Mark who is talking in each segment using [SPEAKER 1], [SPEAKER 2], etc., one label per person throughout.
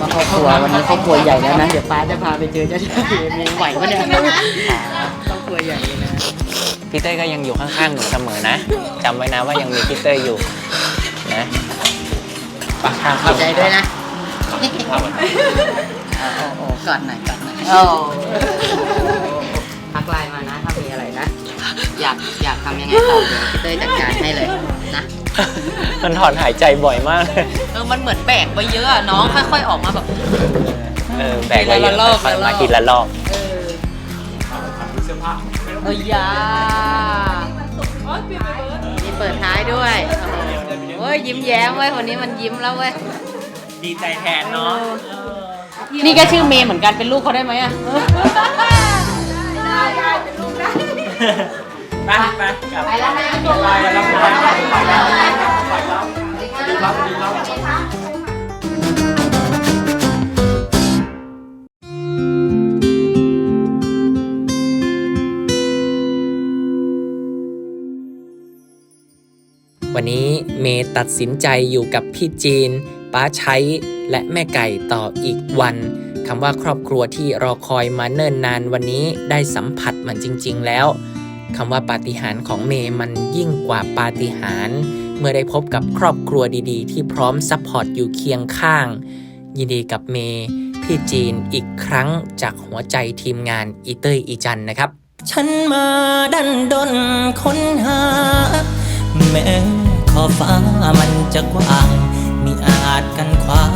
[SPEAKER 1] ว่าครอบครัววันนี้ครอบครัวใหญ่แล้วนะเดี๋ยวป้าจะพาไปเจอเจ้าชายมีไหวปะเนี่ยครอบครัวใหญ่เลยนะ
[SPEAKER 2] พี่เต้ยก็ยังอยู่ข้างๆหนูเสมอนะจำไว้นะว่ายังมีพี่เต้ยอยู่นะปากทาง
[SPEAKER 1] ข
[SPEAKER 2] เข้า
[SPEAKER 1] อบใจด้วยนะเอาเอาเอากอดหน่อยกอดหน่อยโอ้พักไลน์มานะถ้ามีอะไรนะ อยากอยากทำยังไงต่อเดี๋ยวพี่เต้ยจัดการให้เลยนะ
[SPEAKER 2] มันถอนหายใจบ่อยมากเลย
[SPEAKER 3] เออมันเหมือนแบกไปเยอะอะน้องค่อย ๆ ออกมาแบบ
[SPEAKER 2] เออแบกไว้เย
[SPEAKER 3] ทีละรอ
[SPEAKER 2] อะ
[SPEAKER 3] บ
[SPEAKER 2] ค่อย
[SPEAKER 3] ทีละร
[SPEAKER 2] มา
[SPEAKER 3] อบ
[SPEAKER 2] ทีละรอบ
[SPEAKER 3] เออเอ้ยยามีเปิดท้ายด้วยโอ้โหเฮ้ยยิ้มแย้มเว้ยคนนี้มันยิ้มแล้วเว้ย
[SPEAKER 2] ดีใจแทนเนาะ
[SPEAKER 3] นี่ก็ชื่อเมย์เหมือนกันเป็นลูกเขาได้ไหมอะ
[SPEAKER 2] ไปไปกลับ
[SPEAKER 3] ไปแล้วนะ
[SPEAKER 2] ไปแล้วไปแล้ววันนี้เมย์ตัดสินใจอยู่กับพี่จีน ป้าใช้และแม่ไก่ต่ออีกวันคำว่าครอบครัวที่รอคอยมาเนิ่นนานวันนี้ได้สัมผัสมันจริง ๆ แล้ว คำว่าปาฏิหาริย์ของเมย์มันยิ่งกว่าปาฏิหาริย์เมื่อได้พบกับครอบครัวดีๆ ที่พร้อมซัพพอร์ตอยู่เคียงข้าง ยินดีกับเมย์พี่จีนอีกครั้งจากหัวใจทีมงานอีเตอร์อีจันนะครับ ฉันมาดันดนค้นหา แม้ขอฟ้ามันจะกว้าง มีอาจกันขวาง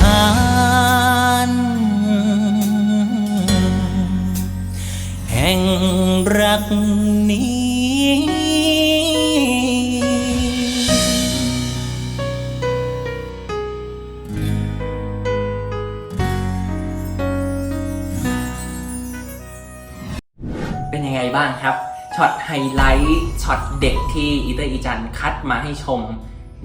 [SPEAKER 2] หาร แห่งรักนี้เป็นยังไงบ้างครับ ช็อตไฮไลท์ ช็อตเด็กที่อีเตอร์อีจันคัดมาให้ชม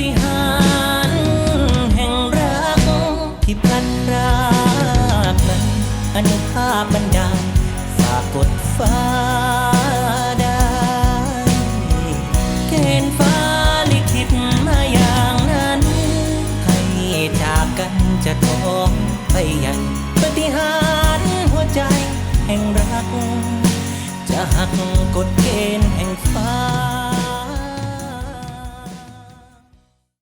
[SPEAKER 2] ฏิหารแห่งรักที่พลันรากนั้นอนุภาพบันดาลฝากกดฟ้าได้เกณฑ์ฟ้าลิขิตมาอย่างนั้น ให้จากกันจะท้องไปใหญ่ปฏิหารหัวใจแห่งรัก จะหักกฎเกณฑ์แห่งฟ้า